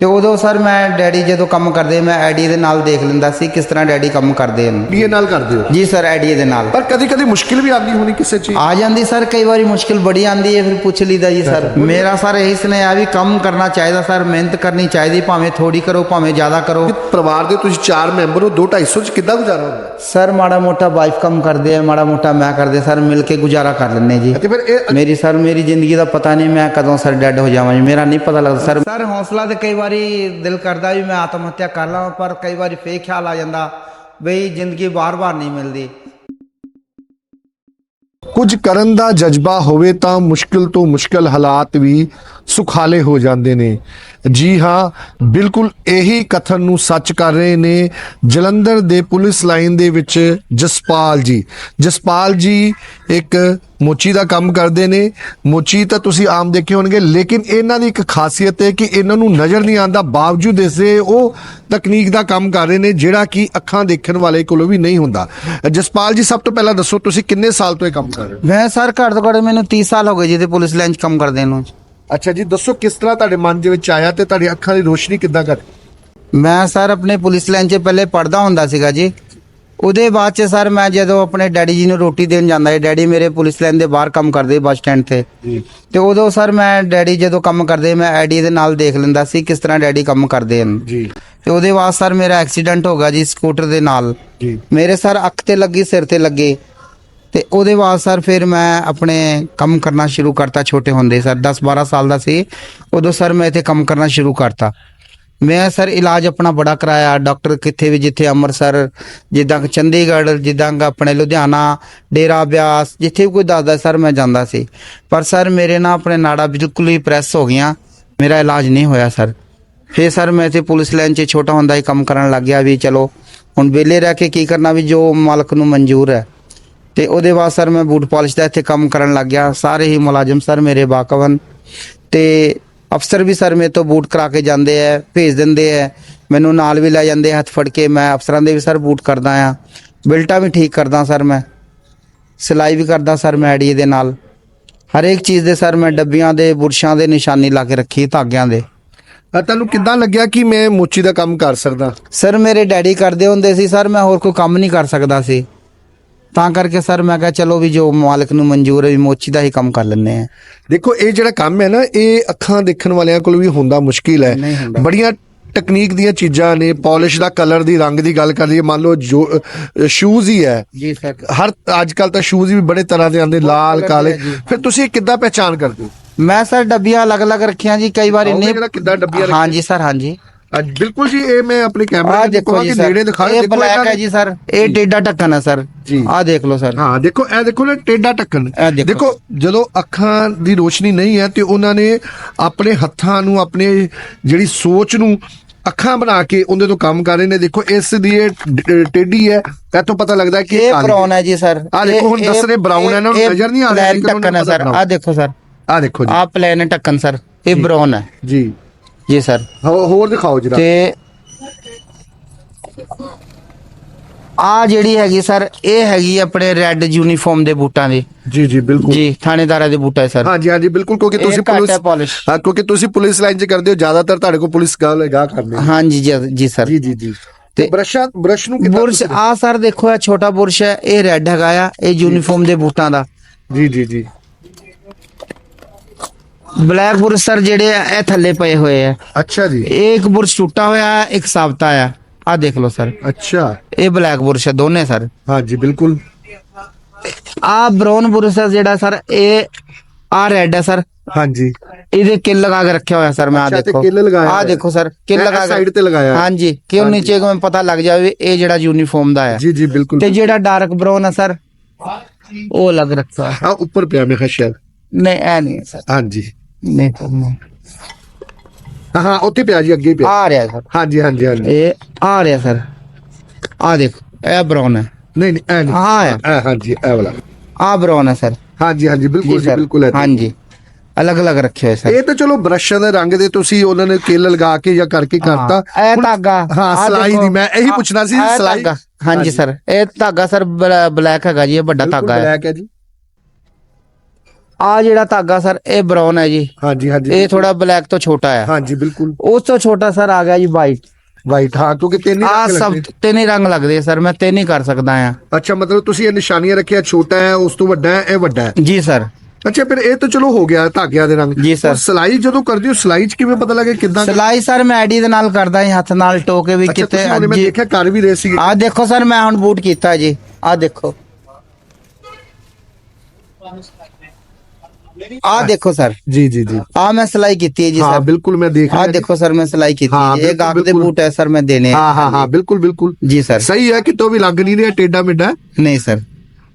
ਤੇ ਉਦੋਂ ਸਰ ਮੈਂ ਡੈਡੀ ਜਦੋਂ ਕੰਮ ਕਰਦੇ ਮੈਂ ਆਈਡੀ ਦੇ ਨਾਲ ਦੇਖ ਲੈਂਦਾ ਸੀ ਕਿਸ ਤਰ੍ਹਾਂ ਡੈਡੀ ਕੰਮ ਕਰਦੇ ਹਨ। ਡੀਏ ਨਾਲ ਕਰਦੇ ਹੋ? ਜੀ ਸਰ ਆਈਡੀ ਦੇ ਨਾਲ। ਪਰ ਕਦੀ ਕਦੀ ਮੁਸ਼ਕਿਲ ਵੀ ਆਉਂਦੀ ਹੋਣੀ ਕਿਸੇ ਚੀਜ਼ ਆ ਜਾਂਦੀ ਸਰ ਕਈ ਵਾਰੀ ਮੁਸ਼ਕਿਲ ਬੜੀ ਆਂਦੀ ਹੈ ਫਿਰ ਪੁੱਛ ਲਈਦਾ ਜੀ ਸਰ। ਮੇਰਾ ਸਰ ਇਹੀ ਸੁਨੇਹਾ ਵੀ ਕੰਮ ਕਰਨਾ ਚਾਹੀਦਾ ਸਰ ਮਿਹਨਤ ਕਰਨੀ ਚਾਹੀਦੀ ਭਾਵੇਂ ਥੋੜੀ ਕਰੋ ਭਾਵੇਂ ਜ਼ਿਆਦਾ ਕਰੋ। ਪਰਿਵਾਰ ਦੇ ਤੁਸੀਂ ਚਾਰ ਮੈਂਬਰ ਹੋ 2 250 ਚ ਕਿੱਦਾਂ ਗੁਜ਼ਾਰਾ ਹੁੰਦਾ? ਸਰ ਮਾੜਾ ਮੋਟਾ ਵਾਈਫ ਕੰਮ ਕਰਦੇ ਆ ਮਾੜਾ ਮੋਟਾ ਮੈਂ ਕਰਦੇ ਸਰ ਮਿਲ ਕੇ ਗੁਜ਼ਾਰਾ ਕਰ ਲੈਂਦੇ ਜੀ। ਤੇ ਫਿਰ ਇਹ ਮੇਰੀ ਸਰ ਮੇਰੀ ਜ਼ਿੰਦਗੀ ਦਾ ਪਤਾ ਨਹੀਂ ਮੈਂ ਕਦੋਂ ਸਰ ਡੈਡ ਹੋ ਜਾਵਾਂ ਜੀ ਮੇਰਾ ਨਹੀਂ ਪਤਾ ਲੱਗਦਾ। ਸਰ ਸਰ ਹੌਸਲਾ ਤੇ ਕਈ ਵਾਰੀ ਵਾਰੀ ਦਿਲ ਕਰਦਾ ਵੀ ਮੈਂ ਆਤਮ ਹੱਤਿਆ ਕਰ ਲਵਾਂ ਪਰ ਕਈ ਵਾਰੀ ਫੇਰ ਖਿਆਲ ਆ ਜਾਂਦਾ ਬਈ ਜ਼ਿੰਦਗੀ ਬਾਰ-ਬਾਰ ਨਹੀਂ ਮਿਲਦੀ। ਕੁਝ ਕਰਨ ਦਾ ਜਜ਼ਬਾ ਹੋਵੇ ਤਾਂ ਮੁਸ਼ਕਿਲ ਤੋਂ ਮੁਸ਼ਕਿਲ ਹਾਲਾਤ ਵੀ ਸੁਖਾਲੇ ਹੋ ਜਾਂਦੇ ਨੇ। ਜੀ ਹਾਂ, ਬਿਲਕੁਲ ਇਹੀ ਕਥਨ ਨੂੰ ਸੱਚ ਕਰ ਰਹੇ ਨੇ ਜਲੰਧਰ ਦੇ ਪੁਲਿਸ ਲਾਈਨ ਦੇ ਵਿੱਚ ਜਸਪਾਲ ਜੀ। ਜਸਪਾਲ ਜੀ ਇੱਕ ਮੋਚੀ ਦਾ ਕੰਮ ਕਰਦੇ ਨੇ। ਮੋਚੀ ਤਾਂ ਤੁਸੀਂ ਆਮ ਦੇਖੇ ਹੋਣਗੇ, ਲੇਕਿਨ ਇਹਨਾਂ ਦੀ ਇੱਕ ਖਾਸੀਅਤ ਹੈ ਕਿ ਇਹਨਾਂ ਨੂੰ ਨਜ਼ਰ ਨਹੀਂ ਆਉਂਦਾ। ਬਾਵਜੂਦ ਇਸੇ ਉਹ ਤਕਨੀਕ ਦਾ ਕੰਮ ਕਰ ਰਹੇ ਨੇ, ਜਿਹੜਾ ਕਿ ਅੱਖਾਂ ਦੇਖਣ ਵਾਲੇ ਕੋਲੋਂ ਵੀ ਨਹੀਂ ਹੁੰਦਾ। ਜਸਪਾਲ ਜੀ, ਸਭ ਤੋਂ ਪਹਿਲਾਂ ਦੱਸੋ ਤੁਸੀਂ ਕਿੰਨੇ ਸਾਲ ਤੋਂ ਇਹ ਕੰਮ ਕਰ ਰਹੇ ਹੋ? ਮੈਂ ਸਰ ਘੱਟ ਤੋਂ ਘੱਟ ਮੈਨੂੰ 30 ਸਾਲ ਹੋ ਗਏ ਜੀ ਤੇ ਪੁਲਿਸ ਲਾਈਨ 'ਚ ਕੰਮ ਕਰਦੇ ਨੂੰ। ਅੱਛਾ ਜੀ ਦੱਸੋ ਕਿਸ ਤਰ੍ਹਾਂ ਤੁਹਾਡੇ ਮਨ ਦੇ ਵਿੱਚ ਆਇਆ ਤੇ ਤੁਹਾਡੀ ਅੱਖਾਂ ਦੀ ਰੋਸ਼ਨੀ ਕਿੱਦਾਂ ਕਰ? ਮੈਂ ਸਰ ਆਪਣੇ ਪੁਲਿਸ ਲਾਈਨ 'ਚ ਪਹਿਲੇ ਪੜਦਾ ਹੁੰਦਾ ਸੀਗਾ ਜੀ। ਉਹਦੇ ਬਾਅਦ 'ਚ ਸਰ ਮੈਂ ਜਦੋਂ ਆਪਣੇ ਡੈਡੀ ਜੀ ਨੂੰ ਰੋਟੀ ਦੇਣ ਜਾਂਦਾ ਸੀ ਡੈਡੀ ਮੇਰੇ ਪੁਲਿਸ ਲਾਈਨ ਦੇ ਬਾਹਰ ਕੰਮ ਕਰਦੇ ਬੱਸ ਸਟੈਂਡ ਤੇ। ਜੀ। ਤੇ ਉਦੋਂ ਸਰ ਮੈਂ ਡੈਡੀ ਜਦੋਂ ਕੰਮ ਕਰਦੇ ਮੈਂ ਆਈਡੀ ਦੇ ਨਾਲ ਦੇਖ ਲੈਂਦਾ ਸੀ ਕਿਸ ਤਰ੍ਹਾਂ ਡੈਡੀ ਕੰਮ ਕਰਦੇ ਹਨ। ਜੀ। ਤੇ ਉਹਦੇ ਬਾਅਦ ਸਰ ਮੇਰਾ ਐਕਸੀਡੈਂਟ ਹੋ ਗਿਆ ਜੀ ਸਕੂਟਰ ਦੇ ਨਾਲ। ਜੀ। ਮੇਰੇ ਸਰ ਅੱਖ ਤੇ ਲੱਗੀ ਸਿਰ ਤੇ ਲੱਗੇ। ਤੇ ਉਹਦੇ ਬਾਅਦ ਸਰ ਫਿਰ ਮੈਂ ਆਪਣੇ ਕੰਮ ਕਰਨਾ ਸ਼ੁਰੂ ਕਰਤਾ ਛੋਟੇ ਹੁੰਦੇ ਸਰ 10 12 ਸਾਲ ਦਾ ਸੀ। ਉਦੋਂ ਸਰ ਮੈਂ ਇੱਥੇ ਕੰਮ ਕਰਨਾ ਸ਼ੁਰੂ ਕਰਤਾ। ਮੈਂ ਸਰ ਇਲਾਜ ਆਪਣਾ ਬੜਾ ਕਰਾਇਆ, ਡਾਕਟਰ ਕਿੱਥੇ ਵੀ ਜਿੱਥੇ ਅੰਮ੍ਰਿਤਸਰ, ਜਿੱਦਾਂ ਚੰਡੀਗੜ੍ਹ, ਜਿੱਦਾਂ ਕਿ ਆਪਣੇ ਲੁਧਿਆਣਾ, ਡੇਰਾ ਬਿਆਸ, ਜਿੱਥੇ ਵੀ ਕੋਈ ਦੱਸਦਾ ਸਰ ਮੈਂ ਜਾਂਦਾ ਸੀ। ਪਰ ਸਰ ਮੇਰੇ ਨਾਲ ਆਪਣੇ ਨਾੜਾ ਬਿਲਕੁਲ ਹੀ ਪ੍ਰੈਸ ਹੋ ਗਈਆਂ, ਮੇਰਾ ਇਲਾਜ ਨਹੀਂ ਹੋਇਆ ਸਰ। ਫੇਰ ਸਰ ਮੈਂ ਇੱਥੇ ਪੁਲਿਸ ਲਾਈਨ 'ਚ ਛੋਟਾ ਹੁੰਦਾ ਹੀ ਕੰਮ ਕਰਨ ਲੱਗ ਗਿਆ ਵੀ ਚਲੋ, ਹੁਣ ਵਿਹਲੇ ਰਹਿ ਕੇ ਕੀ ਕਰਨਾ ਵੀ ਜੋ ਮਾਲਕ ਨੂੰ ਮਨਜ਼ੂਰ ਹੈ। ਤੇ ਉਹਦੇ ਬਾਅਦ ਸਰ ਮੈਂ ਬੂਟ ਪਾਲਿਸ਼ ਦਾ ਇੱਥੇ ਕੰਮ ਕਰਨ ਲੱਗ ਗਿਆ। ਸਾਰੇ ਹੀ ਮੁਲਾਜ਼ਮ ਸਰ ਮੇਰੇ ਬਾਕਵਨ। ਤੇ ਅਫਸਰ ਵੀ ਸਰ ਮੇਰੇ ਤੋਂ ਬੂਟ ਕਰਾ ਕੇ ਜਾਂਦੇ ਆ ਭੇਜ ਦਿੰਦੇ ਆ ਮੈਨੂੰ ਨਾਲ ਵੀ ਲੈ ਜਾਂਦੇ ਹੱਥ ਫੜ ਕੇ। ਮੈਂ ਅਫਸਰਾਂ ਦੇ ਵੀ ਸਰ ਬੂਟ ਕਰਦਾ ਆ। ਬਿਲਟਾਂ ਵੀ ਠੀਕ ਕਰਦਾ ਸਰ ਮੈਂ। ਸਿਲਾਈ ਵੀ ਕਰਦਾ ਸਰ ਮੈਂ ਆਈਡੀ ਦੇ ਨਾਲ। ਹਰੇਕ ਚੀਜ਼ ਦੇ ਸਰ ਮੈਂ ਡੱਬੀਆਂ ਦੇ ਬੁਰਸ਼ਾਂ ਦੇ ਨਿਸ਼ਾਨੀ ਲਾ ਕੇ ਰੱਖੀ ਧਾਗਿਆਂ ਦੇ। ਅ, ਤੁਹਾਨੂੰ ਕਿੱਦਾਂ ਲੱਗਿਆ ਕਿ ਮੈਂ ਮੋਚੀ ਦਾ ਕੰਮ ਕਰ ਸਕਦਾ? ਸਰ ਮੇਰੇ ਡੈਡੀ ਕਰਦੇ ਹੁੰਦੇ ਸੀ। ਸਰ ਮੈਂ ਹੋਰ ਕੋਈ ਕੰਮ ਨਹੀਂ ਕਰ ਸਕਦਾ ਸੀ। ਤਾਂ ਕਰਕੇ ਸਰ ਮੈਂ ਕਿਹਾ ਚਲੋ ਵੀ ਜੋ ਮਾਲਕ ਨੂੰ ਮਨਜ਼ੂਰ ਹੈ ਵੀ ਮੋਚੀ ਦਾ ਹੀ ਕੰਮ ਕਰ ਲੈਂਦੇ ਆ ਦੇਖੋ ਇਹ ਜਿਹੜਾ ਕੰਮ ਹੈ ਨਾ ਇਹ ਅੱਖਾਂ ਦੇਖਣ ਵਾਲਿਆਂ ਕੋਲ ਵੀ ਹੁੰਦਾ ਮੁਸ਼ਕਿਲ ਨਹੀਂ ਹੈ ਹੁੰਦਾ। ਬੜੀਆਂ ਟੈਕਨੀਕ ਦੀਆਂ ਚੀਜ਼ਾਂ ਨੇ ਪਾਲਿਸ਼ ਦਾ ਕਲਰ ਦੀ ਰੰਗ ਦੀ ਗੱਲ ਕਰ ਲਈਏ ਮੰਨ ਲਓ ਜੋ ਸ਼ੂਜ਼ ਹੀ ਹੈ। ਜੀ ਸਰ। ਹਰ ਅੱਜ ਕੱਲ ਤਾਂ ਸ਼ੂਜ਼ ਵੀ ਬੜੇ ਤਰ੍ਹਾਂ ਦੇ ਆਉਂਦੇ ਲਾਲ colour ਦੇ ਕਾਲੇ ਜੀ। ਫਿਰ ਤੁਸੀਂ ਕਿੱਦਾਂ ਪਹਿਚਾਨ ਕਰਦੇ ਹੋ? ਮੈਂ ਸਰ ਡੱਬੀਆਂ ਅਲੱਗ-ਅਲੱਗ ਰੱਖੀਆਂ ਜੀ ਕਈ ਵਾਰ ਇੰਨੇ ਜਿਹੜਾ ਕਿੱਦਾਂ ਡੱਬੀਆਂ ਰੱਖੀਆਂ? ਹਾਂਜੀ ਸਰ ਹਾਂਜੀ ਅੱਜ ਬਿਲਕੁਲ ਜੀ ਇਹ ਮੈਂ ਆਪਣੇ ਕੈਮਰੇ ਦੇਖੋ ਜੀ ਨੇੜੇ ਦਿਖਾ ਇਹ ਬਲੈਕ ਹੈ ਦੇ- ਜੀ ਸਰ ਇਹ ਟੇਡਾ ਢੱਕਣ ਹੈ ਸਰ। ਜੀ। ਆਹ ਦੇਖ ਲਓ ਸਰ। ਹਾਂ ਦੇਖੋ ਇਹ ਦੇਖੋ ਨਾ ਟੇਡਾ ਟੱਕਣ ਇਹ ਦੇਖੋ। ਜਦੋਂ ਅੱਖਾਂ ਦੀ ਰੋਸ਼ਨੀ ਨਹੀਂ ਹੈ ਤੇ ਉਹਨਾਂ ਨੇ ਆਪਣੇ ਹੱਥਾਂ ਨੂੰ ਆਪਣੇ ਜਿਹੜੀ ਸੋਚ ਨੂੰ ਅੱਖਾਂ ਬਣਾ ਕੇ ਉਹਦੇ ਤੋਂ ਕੰਮ ਕਰ ਰਹੇ ਨੇ। ਦੇਖੋ ਇਸ ਦੀ ਇਹ ਟੇਢੀ ਹੈ ਤੋਂ ਪਤਾ ਲੱਗਦਾ ਕਿ ਇਹ ਬਰਾਊਨ ਹੈ। ਜੀ ਸਰ। ਆਹ ਦੇਖੋ ਹੁਣ ਦੱਸ ਰਹੇ brown ਹੈ, ਨੂੰ ਨਜ਼ਰ ਨਹੀਂ ਆ ਰਿਹਾ, ਢੱਕਣ ਹੈ ਸਰ। ਆਹ ਦੇਖੋ ਸਰ। ਆਹ ਦੇਖੋ ਜੀ। ਆਹ ਪਲੇਨ ਢੱਕਣ ਸਰ। ਇਹ ਬਰਾਊਨ ਹੈ। ਜੀ। ਜੀ ਸਰ। ਹੋ- ਹੋਰ ਦਿਖਾਓ ਜਰਾ। ਤੇ ਆ ਜਿਹੜੀ ਹੈਗੀ ਸਰ ਇਹ ਹੈਗੀ ਆਪਣੇ ਰੈੱਡ ਯੂਨੀਫਾਰਮ ਦੇ ਬੂਟਾਂ ਦੀ। ਜੀ ਜੀ ਬਿਲਕੁਲ। ਜੀ ਥਾਣੇਦਾਰਾਂ ਦੇ ਬੂਟਾ ਹੈ ਸਰ। ਹਾਂਜੀ ਹਾਂਜੀ ਬਿਲਕੁਲ ਕਿਉਂਕਿ ਇਹ ਤੁਸੀਂ ਘੱਟ ਹੈ ਪੁਲਿਸ। ਹਾਂ ਕਿਉਂਕਿ ਤੁਸੀਂ ਪੁਲਿਸ ਲਾਈਨ 'ਚ ਕਰਦੇ ਹੋ ਜ਼ਿਆਦਾਤਰ ਤੁਹਾਡੇ ਕੋਲ ਪੁਲਿਸ ਗੱਲ ਲਗਾ ਕਰਨੇ ਹਾਂਜੀ ਜੀ ਜੀ ਸਰ। ਜੀ ਜੀ ਜੀ। ਤੇ ਤੇ ਬ੍ਰਸ਼ਾਂ ਬ੍ਰਸ਼ ਨੂੰ ਕਿੱਦਾਂ ਬੁਰਸ਼ ਤੁਸੀਂ- ਆ ਸਰ ਦੇਖੋ ਇਹ ਛੋਟਾ ਬੁਰਸ਼ ਹੈ ਇਹ ਰੈੱਡ ਹੈਗਾ ਆ ਇਹ ਯੂਨੀਫਾਰਮ ਦੇ ਬੂਟਾਂ ਦਾ। ਜੀ ਜੀ ਜੀ। ਬਲੈਕ ਬੁਰਸ਼ ਸਰ ਜਿਹੜੇ ਆ ਇਹ ਥੱਲੇ ਪਏ ਹੋਏ ਆ। ਅੱਛਾ ਜੀ। ਇਹ ਇੱਕ ਬੁਰਸ਼ ਟੁੱਟਾ ਹੋਇਆ ਹੈ ਇੱਕ ਸਾਬਤਾ ਆ। ਆ ਦੇਖ ਲਓ ਸਰ। ਅੱਛਾ। ਇਹ ਬਲੈਕ ਬੁਰਸ਼ ਹੈ ਦੋਨੇ ਸਰ। ਹਾਂਜੀ ਬਿਲਕੁਲ। ਆ ਬ੍ਰਾਊਨ ਬੁਰਸ਼ ਹੈ ਜਿਹੜਾ ਸਰ ਇਹ ਆ ਰੈੱਡ ਹੈ ਸਰ। ਹਾਂਜੀ। ਇਹਦੇ ਕਿੱਲ ਲਗਾ ਕੇ ਰੱਖਿਆ ਹੋਇਆ ਸਰ ਮੈਂ ਆ ਅੱਛਾ, ਤੇ ਦੇਖੋ। ਕਿੱਲ ਲਗਾਇਆ ਆ ਹੋਇਆ। ਦੇਖੋ ਸਰ ਕਿੱਲ ਲਗਾ ਕੇ side ਤੇ ਲਗਾਇਆ ਹੈ। ਹਾਂਜੀ ਕਿ ਹਾਂਜੀ। ਨੀਚੇ ਕੋਈ ਪਤਾ ਲੱਗ ਜਾਵੇ ਇਹ ਜਿਹੜਾ ਯੂਨੀਫਾਰਮ ਦਾ ਹੈ ਜੀ ਜੀ ਬਿਲਕੁਲ। ਤੇ ਜਿਹੜਾ ਡਾਰਕ ਬ੍ਰਾਊਨ ਹੈ ਸਰ ਉਹ ਲੱਗ ਰੱਖਾ ਹੈ। ਆ ਉੱਪਰ ਪਿਆ ਮੈਂ ਕਿਹਾ ਸ਼ਾਇਦ ਨਹੀਂ ਐ ਨਹੀਂ ਸਰ। ਹਾਂਜੀ। ਨਹੀਂ sir, ਨਹੀਂ। ਹਾਂ ਹਾਂ ਉੱਥੇ ਪਿਆ ਜੀ ਅੱਗੇ ਹੀ ਪਿਆ। ਆ ਰਿਹਾ ਸਰ। ਹਾਂਜੀ ਹਾਂਜੀ ਹਾਂਜੀ। ਇਹ ਆ ਰਿਹਾ ਸਰ। ਆ ਦੇਖੋ ਇਹ ਬ੍ਰਾਊਨ ਹੈ। ਨਹੀਂ ਨਹੀਂ ਐ ਨਹੀਂ ਹਾਂ ਹੈ ਇਹ ਹਾਂਜੀ ਇਹ ਵਾਲਾ। ਆ ਬ੍ਰਾਊਨ ਹੈ ਸਰ। ਹਾਂਜੀ ਹਾਂਜੀ ਬਿਲਕੁਲ ਜੀ ਸਰ। ਬਿਲਕੁਲ ਹੈ ਹਾਂਜੀ। ਅਲੱਗ ਅਲੱਗ ਰੱਖੇ ਹੋਏ ਸਰ। ਇਹ ਤਾਂ ਚਲੋ ਬ੍ਰਸ਼ਾਂ ਦੇ ਰੰਗ ਦੇ ਤੁਸੀਂ ਉਹਨਾਂ ਨੇ ਕਿੱਲ ਲਗਾ ਕੇ ਜਾਂ ਕਰਕੇ ਕਰਤਾ। ਹਾਂ, ਇਹ ਹੁਣ- ਧਾਗਾ। ਹਾਂ ਆਹ ਸਲਾਈ ਦੇਖੋ, ਦੀ ਮੈਂ ਇਹੀ ਆਹ- ਪੁੱਛਣਾ ਸੀ ਇਹ ਸਲਾਈ। ਧਾਗਾ। ਹਾਂਜੀ ਸਰ ਇਹ ਧਾਗਾ ਸਰ ਬਲੈਕ ਹੈਗਾ ਜੀ ਇਹ ਵੱਡਾ ਧਾਗਾ ਹੈ। ਬਲੈਕ ਹੈ ਜੀ। ਆ ਜਿਹੜਾ ਧਾਗਾ ਸਰ ਇਹ ਬਰਾਊਨ ਹੈ ਜੀ। ਹਾਂਜੀ ਹਾਂਜੀ। ਇਹ ਥੋੜਾ ਬਲੈਕ ਤੋਂ ਛੋਟਾ ਹੈ। ਹਾਂਜੀ ਬਿਲਕੁਲ। ਉਸ ਤੋਂ ਛੋਟਾ ਸਰ ਆ ਗਿਆ ਜੀ ਵਾਈਟ ਵਾਈਟ ਹਾਂ ਕਿਉਂਕਿ ਤਿੰਨ ਹੀ ਆ ਰੰਗ ਸਭ ਲੱਗਦੇ। ਤਿੰਨ ਹੀ ਰੰਗ ਲੱਗਦੇ ਸਰ ਮੈਂ ਤਿੰਨ ਹੀ ਕਰ ਸਕਦਾ ਆ ਅੱਛਾ ਮਤਲਬ ਤੁਸੀਂ ਇਹ ਨਿਸ਼ਾਨੀਆਂ ਰੱਖਿਆ ਛੋਟਾ ਹੈ ਉਸ ਤੋਂ ਵੱਡਾ ਹੈ ਇਹ ਵੱਡਾ ਹੈ? ਜੀ ਸਰ। ਅੱਛਾ ਫਿਰ ਇਹ ਤਾਂ ਚਲੋ ਹੋ ਗਿਆ ਧਾਗਿਆਂ ਦੇ ਰੰਗ। ਜੀ ਸਰ। ਔਰ ਸਿਲਾਈ ਜਦੋਂ ਕਰਦੇ ਹੋ ਸਿਲਾਈ 'ਚ ਕਿਵੇਂ ਪਤਾ ਲੱਗੇ ਕਿੱਦਾਂ ਸਿਲਾਈ ਸਰ ਮੈਂ ਆਈਡੀ ਦੇ ਨਾਲ ਕਰਦਾ ਹਾਂ ਹੱਥ ਨਾਲ ਟੋਕੇ ਵੀ ਅੱਛਾ ਕਿਤੇ ਤੁਸੀਂ ਉਹਨੇ ਮੈਂ ਜੀ ਦੇਖਿਆ ਕਰ ਵੀ ਰਹੇ ਸੀ ਆ ਦੇਖੋ ਸਰ ਮੈਂ ਹੁਣ ਬੂਟ ਕੀਤਾ ਜੀ। ਆ ਦੇਖੋ। ਆ ਦੇਖੋ ਸਰ। ਜੀ ਜੀ ਜੀ। ਆ ਮੈਂ ਸਿਲਾਈ ਕੀਤੀ ਹੈ ਜੀ ਹਾਂ ਸਰ। ਬਿਲਕੁਲ ਮੈਂ ਦੇਖ ਆ ਰਿਹਾ ਜੀ। ਦੇਖੋ ਸਰ ਮੈਂ ਸਿਲਾਈ ਕੀਤੀ ਹਾਂ। ਇਹ ਬਿਲਕੁਲ, ਗਾਹਕ ਦੇ ਬਿਲਕੁਲ। ਬੂਟ ਹੈ ਸਰ ਮੈਂ ਦੇਣੇ ਹਾਂ ਹਾਂ ਹਾਂ ਬਿਲਕੁਲ ਬਿਲकुल ਜੀ ਸਰ। ਸਹੀ ਹੈ ਕਿਤੋਂ ਵੀ ਲੱਗ ਨਹੀਂ ਰਿਹਾ ਟੇਡਾ ਮਿੱਡਾ ਨਹੀਂ ਸਰ।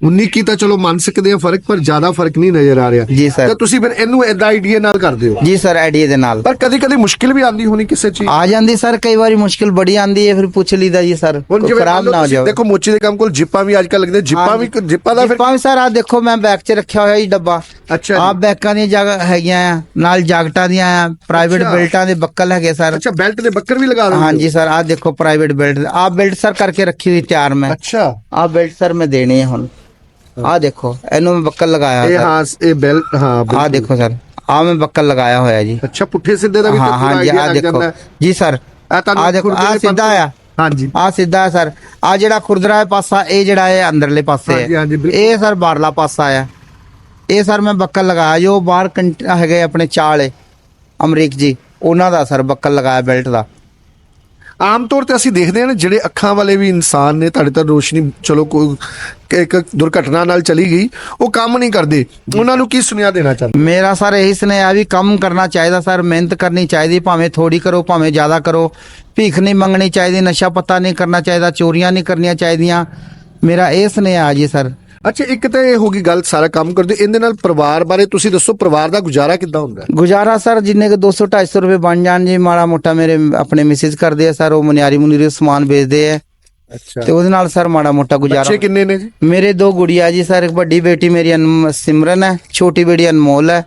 19 ਕੀ ਤਾਂ ਚਲੋ ਮੰਨ ਸਕਦੇ ਆ ਫ਼ਰਕ ਪਰ ਜ਼ਿਆਦਾ ਫ਼ਰਕ ਨਹੀਂ ਨਜ਼ਰ ਆ ਰਿਹਾ। ਜੀ ਸਰ। ਤਾਂ ਤੁਸੀਂ ਫਿਰ ਇਹਨੂੰ ਇਦਾਂ ਆਈਡੀਆ ਨਾਲ ਕਰਦੇ ਹੋ? ਜੀ ਸਰ ਆਈਡੀ ਦੇ ਨਾਲ। ਪਰ ਕਦੀ ਕਦੀ ਮੁਸ਼ਕਿਲ ਵੀ ਆਉਂਦੀ ਹੋਣੀ ਕਿਸੇ ਚੀਜ਼ ਆ ਜਾਂਦੀ ਸਰ ਕਈ ਵਾਰੀ ਮੁਸ਼ਕਿਲ ਬੜੀ ਆਂਦੀ ਹੈ ਫਿਰ ਪੁੱਛ ਲਈਦਾ ਜੀ ਸਰ ਖਰਾਬ ਨਾ ਹੋ ਜਾਵੇ। ਦੇਖੋ ਮੋਚੀ ਦੇ ਕੰਮ ਕੋਲ ਜਿੱਪਾਂ ਵੀ ਅੱਜ ਕੱਲ ਲੱਗਦੇ ਜਿੱਪਾਂ ਵੀ ਜਿੱਪਾਂ ਦਾ ਫਿਰ ਜਿੱਪਾਂ ਵੀ ਸਰ ਆ ਦੇਖੋ ਮੈਂ ਬੈਗ 'ਚ ਰੱਖਿਆ ਹੋਇਆ ਜੀ ਡੱਬਾ। ਅੱਛਾ ਆ ਬੈਕਾਂ ਦੀਆਂ ਜਗ੍ਹਾ ਹੈਗੀਆਂ ਆ ਨਾਲ ਜਾਕਟਾਂ ਦੀਆਂ ਆ ਪ੍ਰਾਈਵੇਟ। ਬੈਲਟਾਂ ਦੇ ਬੱਕਲ ਹੈਗੇ ਸਰ। ਅੱਛਾ ਬੈਲਟ ਦੇ ਬੱਕਰ ਵੀ ਲਗਾ ਦਿੰਦੇ ਹੋ? ਹਾਂਜੀ ਸਰ ਆ ਦੇਖੋ ਪ੍ਰਾਈਵੇਟ ਬੈਲਟ ਆ ਬੈਲਟ ਸਰ ਕਰਕੇ ਰੱਖੀ ਹੋਈ ਤਿਆਰ ਮੈਂ। ਅੱਛਾ। ਆ ਬੈਲਟ ਸਰ ਮੈਂ ਦੇਣੀ ਹੁਣ। ਆ ਦੇਖੋ ਇਹਨੂੰ ਮੈਂ ਬੱਕਲ ਲਗਾਇਆ ਇਹ ਹਾਂ ਇਹ ਬੈਲਟ ਹਾਂ ਆ। ਦੇਖੋ ਸਰ ਆ ਮੈਂ ਬੱਕਲ ਲਗਾਇਆ ਹੋਇਆ ਜੀ। ਅੱਛਾ ਪੁੱਠੇ ਸਿੱਧੇ ਦਾ ਵੀ ਹਾਂ ਹਾਂ ਜੀ ਆ ਦੇਖੋ। ਜੀ ਸਰ ਇਹ ਤੁਹਾਨੂੰ ਆ ਆ ਸਿੱਧਾ ਆ। ਹਾਂਜੀ। ਆ ਸਿੱਧਾ ਸਰ। ਆ ਜਿਹੜਾ ਖੁਰਦਰਾ ਹੈ ਪਾਸਾ ਇਹ ਜਿਹੜਾ ਹੈ ਅੰਦਰਲੇ ਪਾਸੇ ਹੈ। ਇਹ ਸਰ ਬਾਹਰਲਾ ਪਾਸਾ ਆ ਇਹ ਸਰ ਮੈਂ ਬੱਕਲ ਲਗਾਇਆ ਜੋ ਬਾਹਰ ਹੈਗੇ ਆਪਣੇ ਚਾਲੇ ਅਮਰੀਕ ਜੀ ਉਹਨਾਂ ਦਾ ਸਰ ਬੱਕਲ ਲਗਾਇਆ ਬੈਲਟ ਦਾ। ਆਮ ਤੌਰ ਤੇ ਅਸੀਂ ਦੇਖਦੇ ਹਾਂ ਜਿਹੜੇ ਅੱਖਾਂ ਵਾਲੇ ਵੀ ਇਨਸਾਨ ਨੇ, ਤੁਹਾਡੇ ਤਾਂ ਰੋਸ਼ਨੀ, ਚਲੋ ਕੋਈ ਇੱਕ ਦੁਰਘਟਨਾ ਨਾਲ ਚਲੀ ਗਈ, ਉਹ ਕੰਮ ਨਹੀਂ ਕਰਦੇ। ਉਹਨਾਂ ਨੂੰ ਕੀ ਸੁਨੇਹਾ ਦੇਣਾ ਚਾਹੁੰਦੇ? ਮੇਰਾ ਸਰ ਇਹੀ ਸੁਨੇਹਾ ਵੀ ਕੰਮ ਕਰਨਾ ਚਾਹੀਦਾ ਸਰ, ਮਿਹਨਤ ਕਰਨੀ ਚਾਹੀਦੀ, ਭਾਵੇਂ ਥੋੜੀ ਕਰੋ, ਭਾਵੇਂ ਜ਼ਿਆਦਾ ਕਰੋ। ਭੀਖ ਨਹੀਂ ਮੰਗਣੀ ਚਾਹੀਦੀ, ਨਸ਼ਾ ਪੱਤਾ ਨਹੀਂ ਕਰਨਾ ਚਾਹੀਦਾ, ਚੋਰੀਆਂ ਨਹੀਂ ਕਰਨੀਆਂ ਚਾਹੀਦੀਆਂ। ਮੇਰਾ ਇਹ ਸੁਨੇਹਾ ਜੀ ਸਰ। ਅੱਛਾ ਇੱਕ ਤਾਂ ਇਹ ਹੋ ਗਈ ਗੱਲ ਸਾਰਾ ਕੰਮ ਕਰਦੇ ਇਹਦੇ ਨਾਲ ਪਰਿਵਾਰ ਬਾਰੇ ਤੁਸੀਂ ਦੱਸੋ ਪਰਿਵਾਰ ਦਾ ਗੁਜ਼ਾਰਾ ਕਿੱਦਾਂ ਹੁੰਦਾ? ਗੁਜ਼ਾਰਾ ਸਰ ਜਿੰਨੇ ਕਿ 200 250 ਰੁਪਏ ਬਣ ਜਾਣ ਜੀ ਮਾੜਾ ਮੋਟਾ ਮੇਰੇ ਆਪਣੇ ਮਿਸਿਸ ਕਰਦੇ ਆ ਸਰ ਉਹ ਮਨਿਆਰੀ ਮੁਨੀਰੀ ਸਮਾਨ ਵੇਚਦੇ ਆ। ਤੇ ਉਹਦੇ ਨਾਲ ਸਰ ਮਾੜਾ ਮੋਟਾ ਬੱਚੇ ਗੁਜ਼ਾਰਾ ਕਿੰਨੇ ਨੇ ਜੀ? ਮੇਰੇ ਦੋ ਗੁੜੀਆ ਜੀ ਸਰ ਇੱਕ ਵੱਡੀ ਬੇਟੀ ਮੇਰੀ ਸਿਮਰਨ ਹੈ ਛੋਟੀ ਬੇਟੀ ਅਨਮੋਲ ਹੈ।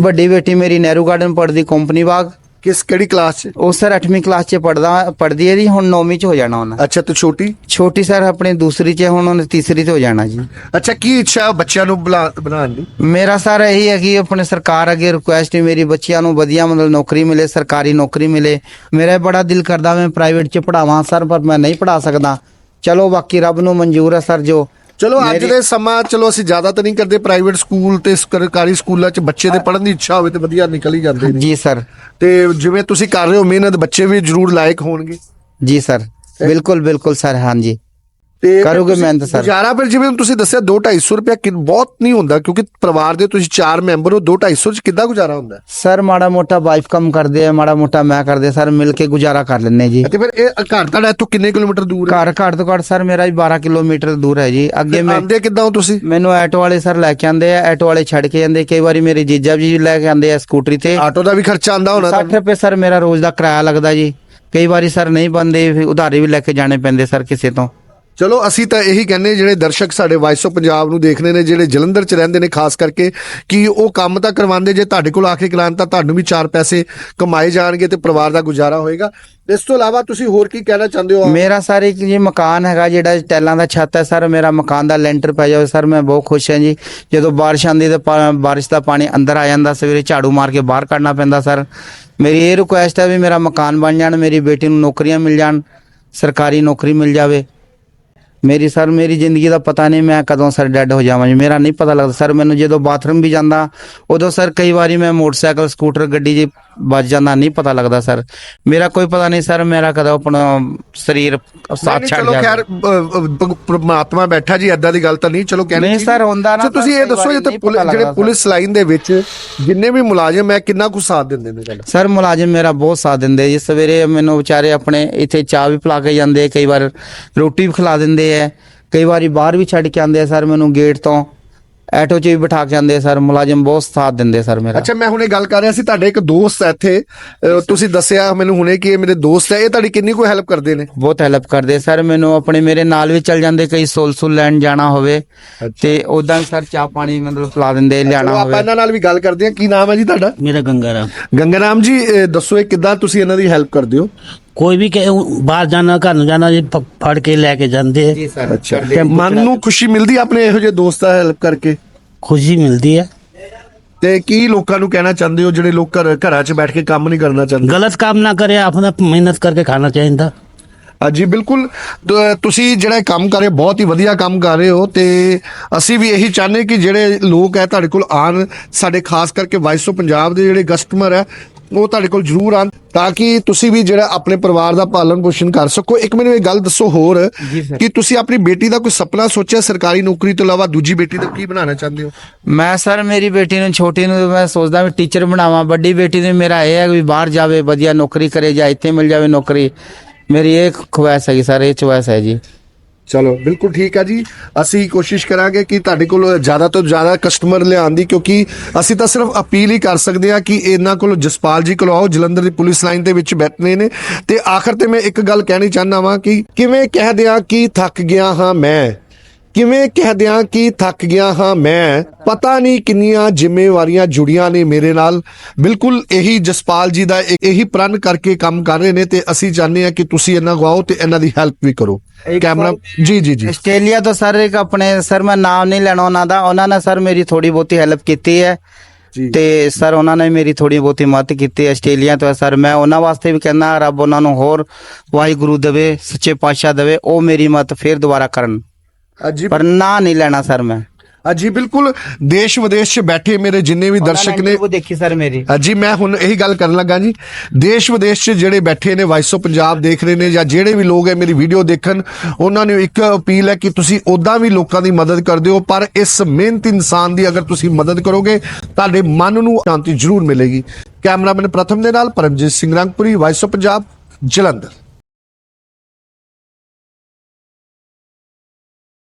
ਵੱਡੀ ਬੇਟੀ ਮੇਰੀ ਨਹਿਰੂ ਗਾਰਡਨ ਪੜਦੀ ਕੰਪਨੀ ਬਾਗ। ਕਿਸ ਕਿਹੜੀ ਕਲਾਸ 'ਚ? ਉਹ ਸਰ 8ਵੀਂ ਕਲਾਸ 'ਚ ਪੜਦਾ ਪੜਦੀ ਹੈ ਜੀ ਹੁਣ 9ਵੀਂ 'ਚ ਹੋ ਜਾਣਾ ਉਹਨਾਂ। ਅੱਛਾ ਤੇ ਛੋਟੀ? ਛੋਟੀ ਸਰ ਆਪਣੇ ਦੂਸਰੀ 'ਚ ਹੈ, ਹੁਣ ਉਹਨੇ ਤੀਸਰੀ 'ਤੇ ਹੋ ਜਾਣਾ ਜੀ। ਅੱਛਾ ਕੀ ਇੱਛਾ ਬੱਚਿਆਂ ਨੂੰ ਬੁਲਾ- ਬਣਾਉਣ ਦੀ? ਮੇਰਾ ਸਰ ਇਹੀ ਹੈ ਕਿ ਆਪਣੇ ਸਰਕਾਰ ਅੱਗੇ ਰਿਕੁਐਸਟ ਹੈ ਮੇਰੀ ਬੱਚਿਆਂ ਨੂੰ ਵਧੀਆ ਮਤਲਬ ਨੌਕਰੀ ਮਿਲੇ ਸਰਕਾਰੀ ਨੌਕਰੀ ਮਿਲੇ। ਮੇਰਾ ਬੜਾ ਦਿਲ ਕਰਦਾ ਮੈਂ ਪ੍ਰਾਈਵੇਟ 'ਚ ਪੜਾਵਾਂ ਸਰ ਪਰ ਮੈਂ ਨਹੀਂ ਪੜਾ ਸਕਦਾ। ਚਲੋ ਬਾਕੀ ਰੱਬ ਨੂੰ ਮਨਜ਼ੂਰ ਹੈ ਸਰ ਜੋ ਚਲੋ ਅੱਜ ਦੇ ਸਮਾਂ ਚਲੋ ਅਸੀਂ ਜ਼ਿਆਦਾ ਤਾਂ ਨਹੀਂ ਕਰਦੇ ਪ੍ਰਾਈਵੇਟ ਸਕੂਲ ਤੇ ਸਰਕਾਰੀ ਸਕੂਲਾਂ 'ਚ ਬੱਚੇ ਦੇ ਪੜ੍ਹਨ ਦੀ ਇੱਛਾ ਹੋਵੇ ਤੇ ਵਧੀਆ ਨਿਕਲ ਹੀ ਜਾਂਦੇ ਨੇ। ਜੀ ਸਰ। ਤੇ ਜਿਵੇਂ ਤੁਸੀਂ ਕਰ ਰਹੇ ਹੋ ਮਿਹਨਤ ਬੱਚੇ ਵੀ ਜ਼ਰੂਰ ਲਾਇਕ ਹੋਣਗੇ। ਜੀ ਸਰ। ਬਿਲਕੁਲ ਬਿਲਕੁਲ ਸਰ ਹਾਂਜੀ। ਤੇ ਕਰੋਗੇ ਮਿਹਨਤ ਸਰ। ਗੁਜ਼ਾਰਾ ਫਿਰ ਜਿਵੇਂ ਤੁਸੀਂ ਦੱਸਿਆ 2-250 ਰੁਪਏ ਕਿ ਬਹੁਤ ਨਹੀਂ ਹੁੰਦਾ ਕਿਉਂਕਿ ਪਰਿਵਾਰ ਦੇ ਤੁਸੀਂ ਚਾਰ ਮੈਂਬਰ ਹੋ 2-250 ਚ ਕਿੱਦਾਂ ਗੁਜ਼ਾਰਾ ਹੁੰਦਾ? ਸਰ ਮਾੜਾ ਮੋਟਾ ਵਾਈਫ ਕੰਮ ਕਰਦੇ ਆ ਮਾੜਾ ਮੋਟਾ ਮੈਂ ਕਰਦੇ ਸਰ ਮਿਲ ਕੇ ਗੁਜ਼ਾਰਾ ਕਰ ਲੈਂਦੇ ਜੀ। ਤੇ ਫਿਰ ਇਹ ਘਰ ਤੁਹਾਡਾ ਇੱਥੋਂ ਕਿੰਨੇ ਕਿਲੋਮੀਟਰ ਦੂਰ ਹੈ? ਘਰ ਘੱਟ ਤੋਂ ਘੱਟ ਸਰ ਮੇਰਾ ਵੀ 12 ਕਿਲੋਮੀਟਰ ਦੂਰ ਹੈ ਜੀ। ਅੱਗੇ ਮੈਂ ਆਉਂਦੇ ਕਿੱਦਾਂ ਹੋ ਤੁਸੀਂ? ਮੈਨੂੰ ਆਟੋ ਵਾਲੇ ਸਰ ਲੈ ਕੇ ਆਂਦੇ ਆ ਆਟੋ ਵਾਲੇ ਛੱਡ ਕੇ ਜਾਂਦੇ ਕਈ ਵਾਰੀ ਮੇਰੇ ਜੀਜਾ ਜੀ ਲੈ ਕੇ ਆਂਦੇ ਆ ਸਕੂਟਰੀ ਤੇ। ਆਟੋ ਦਾ ਵੀ ਖਰਚਾ ਆਂਦਾ ਹੋਣਾ 60 ਰੁਪਏ ਸਰ ਮੇਰਾ ਰੋਜ਼ ਦਾ ਕਿਰਾਇਆ ਲੱਗਦਾ ਜੀ। ਕਈ ਵਾਰੀ ਸਰ ਨਹੀਂ ਬੰਦੇ ਉਧਾਰੇ ਵੀ ਲੈ ਕੇ ਜਾਣੇ ਪੈਂਦੇ ਸਰ ਕਿਸੇ ਤੋਂ। ਚਲੋ, ਅਸੀਂ ਤਾਂ ਇਹੀ ਕਹਿੰਦੇ ਜਿਹੜੇ ਦਰਸ਼ਕ ਸਾਡੇ ਵਾਇਸ ਆਫ ਪੰਜਾਬ ਨੂੰ ਦੇਖਦੇ ਨੇ, ਜਿਹੜੇ ਜਲੰਧਰ ਚ ਰਹਿੰਦੇ ਨੇ, ਖਾਸ ਕਰਕੇ ਕਿ ਉਹ ਕੰਮ ਤਾਂ ਕਰਵਾਉਂਦੇ, ਜੇ ਤੁਹਾਡੇ ਕੋਲ ਆ ਕੇ ਕਰਾਉਣ ਤਾਂ ਤੁਹਾਨੂੰ ਵੀ ਚਾਰ ਪੈਸੇ ਕਮਾਏ ਜਾਣਗੇ ਤੇ ਪਰਿਵਾਰ ਦਾ ਗੁਜ਼ਾਰਾ ਹੋਏਗਾ। ਇਸ ਤੋਂ ਇਲਾਵਾ ਤੁਸੀਂ ਹੋਰ ਕੀ ਕਹਿਣਾ ਚਾਹੁੰਦੇ ਹੋ ਮੇਰਾ ਸਰ ਇੱਕ ਜੀ ਮਕਾਨ ਹੈਗਾ, ਜਿਹੜਾ ਟੈਲਾਂ ਦਾ ਛੱਤ ਹੈ, ਸਰ, ਮੇਰਾ ਮਕਾਨ ਦਾ ਲੈਂਟਰ ਪੈ ਜਾਵੇ, ਸਰ, ਮੈਂ ਬਹੁਤ ਖੁਸ਼ ਹਾਂ ਜੀ। ਜਦੋਂ ਬਾਰਿਸ਼ ਆਂਦੀ ਤਾਂ ਬਾਰਿਸ਼ ਦਾ ਪਾਣੀ ਅੰਦਰ ਆ ਜਾਂਦਾ, ਸਵੇਰੇ ਝਾੜੂ ਮਾਰ ਕੇ ਬਾਹਰ ਕੱਢਣਾ ਪੈਂਦਾ, ਸਰ। ਮੇਰੀ ਇਹ ਰਿਕੁਐਸਟ ਹੈ ਵੀ ਮੇਰਾ ਮਕਾਨ ਬਣ ਜਾਣ, ਮੇਰੀ ਬੇਟੀ ਨੂੰ ਨੌਕਰੀਆਂ ਮਿਲ ਜਾਣ, ਸਰਕਾਰੀ ਨੌਕਰੀ ਮਿਲ ਜਾਵੇ। ਮੇਰੀ ਸਰ ਮੇਰੀ ਜ਼ਿੰਦਗੀ ਦਾ ਪਤਾ ਨਹੀਂ ਮੈਂ ਕਦੋਂ ਸਰ ਡੈੱਡ ਹੋ ਜਾਵਾਂ ਜੀ ਮੇਰਾ ਨਹੀਂ ਪਤਾ ਲੱਗਦਾ। ਸਰ ਮੈਨੂੰ ਜਦੋਂ ਬਾਥਰੂਮ ਵੀ ਜਾਂਦਾ ਉਦੋਂ ਸਰ ਕਈ ਵਾਰੀ ਮੈਂ ਮੋਟਰਸਾਈਕਲ ਸਕੂਟਰ ਗੱਡੀ 'ਚ ਵੱਜ ਜਾਂਦਾ ਨਹੀਂ ਪਤਾ ਲੱਗਦਾ ਸਰ। ਮੇਰਾ ਕੋਈ ਪਤਾ ਨਹੀਂ ਸਰ ਮੇਰਾ ਕਦੋਂ ਆਪਣਾ ਸਰੀਰ ਸਾਥ ਛੱਡ ਚਲੋ ਖੈਰ ਪਰਮਾਤਮਾ ਬੈਠਾ ਜੀ ਐਦਾਂ ਦੀ ਗੱਲ ਤਾਂ ਨਹੀਂ ਚਲੋ ਕਹਿੰਦੇ ਨਹੀਂ ਸਰ, ਹੁੰਦਾ ਨਾ ਤੁਸੀਂ ਇਹ ਦੱਸੋ ਜੇ ਜਿਹੜੇ ਪੁਲਿਸ ਲਾਈਨ ਦੇ ਵਿੱਚ ਜਿੰਨੇ ਵੀ ਮੁਲਾਜ਼ਮ ਹੈ ਕਿੰਨਾ ਕੁ ਸਾਥ ਦਿੰਦੇ ਨੇ ਸਰ ਮੁਲਾਜ਼ਮ ਮੇਰਾ ਬਹੁਤ ਸਾਥ ਦਿੰਦੇ ਜੀ। ਸਵੇਰੇ ਮੈਨੂੰ ਵਿਚਾਰੇ ਆਪਣੇ ਇੱਥੇ ਚਾਹ ਵੀ ਪਿਲਾ ਕੇ ਜਾਂਦੇ ਕਈ ਵਾਰ ਰੋਟੀ ਵੀ ਖਿਲਾ ਦਿੰਦੇ ਆ। ਕਈ ਵਾਰੀ ਬਾਹਰ ਵੀ ਛੱਡ ਕੇ ਆਉਂਦੇ ਆ ਸਰ ਮੈਨੂੰ ਗੇਟ ਤੋਂ। ਆਟੋ 'ਚ ਵੀ ਬਿਠਾ ਕੇ ਆਉਂਦੇ ਆ ਸਰ। ਮੁਲਾਜ਼ਮ ਬਹੁਤ ਸਾਥ ਦਿੰਦੇ ਸਰ ਮੇਰਾ। ਅੱਛਾ ਮੈਂ ਹੁਣੇ ਗੱਲ ਕਰ ਰਿਹਾ ਸੀ ਤੁਹਾਡੇ ਇੱਕ ਦੋਸਤ ਹੈ ਇੱਥੇ। ਤੁਸੀਂ ਦੱਸਿਆ ਮੈਨੂੰ ਹੁਣੇ ਕਿ ਇਹ ਮੇਰੇ ਦੋਸਤ ਹੈ ਇਹ ਤੁਹਾਡੀ ਕਿੰਨੀ ਕੋਈ ਹੈਲਪ ਕਰਦੇ ਨੇ? ਬਹੁਤ ਹੈਲਪ ਕਰਦੇ ਸਰ। ਮੈਨੂੰ ਆਪਣੇ ਮੇਰੇ ਨਾਲ ਵੀ ਚੱਲ ਜਾਂਦੇ ਕਈ ਸੋਲ ਸੁਲ ਲੈਣ ਜਾਣਾ ਹੋਵੇ। ਤੇ ਉਦਾਂ ਸਰ ਚਾਹ ਪਾਣੀ ਮਤਲਬ ਪਿਲਾ ਦਿੰਦੇ ਲਿਆਣਾ ਆਪਾਂ ਹੋਵੇ। ਇਹਨਾਂ ਨਾਲ ਵੀ ਗੱਲ ਕਰਦੇ ਹਾਂ। ਕੀ ਨਾਮ ਹੈ ਜੀ ਤੁਹਾਡਾ? ਮੇਰਾ ਗੰਗਾ ਰਾਮ। ਗੰਗਾ ਰਾਮ ਜੀ ਦੱਸੋ ਇਹ ਕਿੱਦਾਂ ਤੁਸੀਂ ਇਹਨਾਂ ਦੀ ਹੈਲਪ ਕਰਦੇ ਹੋ? ਕੋਈ ਵੀ ਬਾਹਰ ਜਾਣਾ ਘਰ ਨੂੰ ਜਾਣਾ ਫੜ ਕੇ ਲੈ ਕੇ ਜਾਂਦੇ ਆ। ਮਨ ਨੂੰ ਖੁਸ਼ੀ ਮਿਲਦੀ ਆਪਣੇ ਇਹੋ ਜਿਹੇ ਦੋਸਤਾਂ ਹੈਲਪ ਕਰਕੇ? ਖੁਸ਼ੀ ਮਿਲਦੀ ਹੈ ਤੇ ਕੀ ਲੋਕਾਂ ਨੂੰ ਕਹਿਣਾ ਚਾਹੁੰਦੇ ਹੋ ਜਿਹੜੇ ਲੋਕ ਘਰਾਂ 'ਚ ਬੈਠ ਕੇ ਕੰਮ ਨਹੀਂ ਕਰਨਾ ਚਾਹੁੰਦੇ? ਗਲਤ ਕੰਮ ਨਾ ਕਰੇ ਆਪਣਾ ਮਿਹਨਤ ਕਰਕੇ ਖਾਣਾ ਚਾਹੀਦਾ। ਅ, ਬਿਲਕੁਲ। ਤੁਸੀਂ ਜਿਹੜਾ ਇਹ ਕੰਮ ਕਰ ਰਹੇ ਬਹੁਤ ਹੀ ਵਧੀਆ ਕੰਮ ਕਰ ਰਹੇ ਹੋ ਤੇ ਅਸੀਂ ਵੀ ਇਹੀ ਚਾਹੁੰਦੇ ਕਿ ਜਿਹੜੇ ਲੋਕ ਹੈ ਤੁਹਾਡੇ ਕੋਲ ਆਣ ਸਾਡੇ ਖਾਸ ਕਰਕੇ ਵਾਇਸ ਆਫ ਪੰਜਾਬ ਦੇ ਜਿਹੜੇ ਕਸਟਮਰ ਹੈ ਉਹ ਤੁਹਾਡੇ ਕੋਲ ਜ਼ਰੂਰ ਆਣ ਤਾਂ ਕਿ ਤੁਸੀਂ ਵੀ ਜਿਹੜਾ ਆਪਣੇ ਪਰਿਵਾਰ ਦਾ ਪਾਲਣ ਪੋਸ਼ਣ ਕਰ ਸਕੋ। ਇੱਕ ਮੈਨੂੰ ਇਹ ਗੱਲ ਦੱਸੋ ਹੋਰ। ਕਿ ਤੁਸੀਂ ਆਪਣੀ ਬੇਟੀ ਦਾ ਕੋਈ ਸੁਪਨਾ ਸੋਚਿਆ ਸਰਕਾਰੀ ਨੌਕਰੀ ਤੋਂ ਇਲਾਵਾ ਦੂਜੀ ਬੇਟੀ ਦਾ ਕੀ ਬਣਾਉਣਾ ਚਾਹੁੰਦੇ ਹੋ? ਮੈਂ ਸਰ ਮੇਰੀ ਬੇਟੀ ਨੂੰ ਛੋਟੀ ਨੂੰ ਮੈਂ ਸੋਚਦਾ ਵੀ ਟੀਚਰ ਬਣਾਵਾਂ। ਵੱਡੀ ਬੇਟੀ ਨੂੰ ਮੇਰਾ ਇਹ ਹੈ ਵੀ ਬਾਹਰ ਜਾਵੇ ਵਧੀਆ ਨੌਕਰੀ ਕਰੇ ਜਾਂ ਇੱਥੇ ਮਿਲ ਜਾਵੇ ਨੌਕਰੀ। ਮੇਰੀ ਇਹ ਖੁਆਇਸ਼ ਹੈਗੀ ਸਰ ਇਹ ਚੁਆਇਸ ਹੈ ਜੀ। ਚਲੋ, ਬਿਲਕੁਲ ਠੀਕ ਆ ਜੀ। ਅਸੀਂ ਕੋਸ਼ਿਸ਼ ਕਰਾਂਗੇ ਕਿ ਤੁਹਾਡੇ ਕੋਲ ਜ਼ਿਆਦਾ ਤੋਂ ਜ਼ਿਆਦਾ ਕਸਟਮਰ ਲਿਆਉਣ ਦੀ, ਕਿਉਂਕਿ ਅਸੀਂ ਤਾਂ ਸਿਰਫ ਅਪੀਲ ਹੀ ਕਰ ਸਕਦੇ ਹਾਂ ਕਿ ਇਹਨਾਂ ਕੋਲ ਜਸਪਾਲ ਜੀ ਕੋਲ ਆਓ, ਜਲੰਧਰ ਦੀ ਪੁਲਿਸ ਲਾਈਨ ਦੇ ਵਿੱਚ ਬੈਠਨੇ ਨੇ। ਤੇ ਆਖਰ ਤੇ ਮੈਂ ਇੱਕ ਗੱਲ ਕਹਿਣੀ ਚਾਹੁੰਦਾ ਵਾਂ ਕਿ ਕਿਵੇਂ ਕਹਿ ਦਿਆਂ ਕਿ ਥੱਕ ਗਿਆ ਹਾਂ ਮੈਂ? ਕਿਵੇਂ ਕਹਿ ਦਿਆਂ ਕਿ ਥੱਕ ਗਿਆ ਹਾਂ ਮੈਂ? ਪਤਾ ਨਹੀਂ ਕਿੰਨੀਆਂ ਜ਼ਿੰਮੇਵਾਰੀਆਂ ਜੁੜੀਆਂ ਨੇ ਮੇਰੇ ਨਾਲ। ਬਿਲਕੁਲ ਇਹੀ ਜਸਪਾਲ ਜੀ ਦਾ ਇਹੀ ਪ੍ਰਣ ਕਰਕੇ ਕੰਮ ਕਰ ਰਹੇ ਨੇ ਤੇ ਅਸੀਂ ਚਾਹੁੰਦੇ ਹਾਂ ਕਿ ਤੁਸੀਂ ਇਹਨਾਂ ਨੂੰ ਆਓ ਤੇ ਇਹਨਾਂ ਦੀ ਹੈਲਪ ਵੀ ਕਰੋ। ਕੈਮਰਾ ਜੀ ਜੀ ਜੀ। ਆਸਟ੍ਰੇਲੀਆ ਤੋਂ ਸਰ ਇੱਕ ਆਪਣੇ ਸਰ ਮੈਂ ਨਾਮ ਨਹੀਂ ਲੈਣਾ ਉਹਨਾਂ ਦਾ। ਉਹਨਾਂ ਨੇ ਸਰ ਮੇਰੀ ਥੋੜੀ ਬਹੁਤੀ ਹੈਲਪ ਕੀਤੀ ਹੈ। ਤੇ ਸਰ ਉਹਨਾਂ ਨੇ ਮੇਰੀ ਥੋੜੀ ਬਹੁਤੀ ਮਦਦ ਕੀਤੀ ਆਸਟ੍ਰੇਲੀਆ ਤੋਂ। ਸਰ ਮੈਂ ਉਹਨਾਂ ਵਾਸਤੇ ਵੀ ਕਹਿੰਦਾ ਰੱਬ ਉਹਨਾਂ ਨੂੰ ਹੋਰ ਵਾਹਿਗੁਰੂ ਦੇਵੇ ਸੱਚੇ ਪਾਤਸ਼ਾਹ ਦੇਵੇ ਉਹ ਮੇਰੀ ਮਦਦ ਫੇਰ ਦੁਬਾਰਾ ਕਰਨ। ਪਰ ਨਾ ਨਹੀਂ ਲੈਣਾ ਸਰ ਮੈਂ। ਅਜੀ ਬਿਲਕੁਲ ਦੇਸ਼ ਵਿਦੇਸ਼ 'ਚ ਬੈਠੇ ਮੇਰੇ ਜਿੰਨੇ ਵੀ ਦਰਸ਼ਕ ਨੇ ਉਹ ਦੇਖੀ ਸਰ ਮੇਰੀ। ਜੀ ਮੈਂ ਹੁਣ ਇਹੀ ਗੱਲ ਕਰਨ ਲੱਗਾ ਜੀ। ਦੇਸ਼ ਵਿਦੇਸ਼ 'ਚ ਜਿਹੜੇ ਬੈਠੇ ਨੇ ਵਾਇਸ ਆਫ ਪੰਜਾਬ ਦੇਖ ਰਹੇ ਨੇ ਜਾਂ ਜਿਹੜੇ ਵੀ ਲੋਕ ਹੈ ਮੇਰੀ ਵੀਡੀਓ ਦੇਖਣ ਉਹਨਾਂ ਨੂੰ ਇੱਕ ਅਪੀਲ ਹੈ ਕਿ ਤੁਸੀਂ ਉਦਾਂ ਵੀ ਲੋਕਾਂ ਦੀ ਮਦਦ ਕਰਦੇ ਹੋ ਪਰ ਇਸ ਮਿਹਨਤ ਇਨਸਾਨ ਦੀ ਅਗਰ ਤੁਸੀਂ ਮਦਦ ਕਰੋਗੇ ਤੁਹਾਡੇ ਮਨ ਨੂੰ ਸ਼ਾਂਤੀ ਜ਼ਰੂਰ ਮਿਲੇਗੀ। ਕੈਮਰਾਮੈਨ ਪ੍ਰਥਮ ਦੇ ਨਾਲ ਪਰਮਜੀਤ ਸਿੰਘ ਰੰਗਪੁਰੀ ਵਾਇਸ ਆਫ ਪੰਜਾਬ ਜਲੰਧਰ।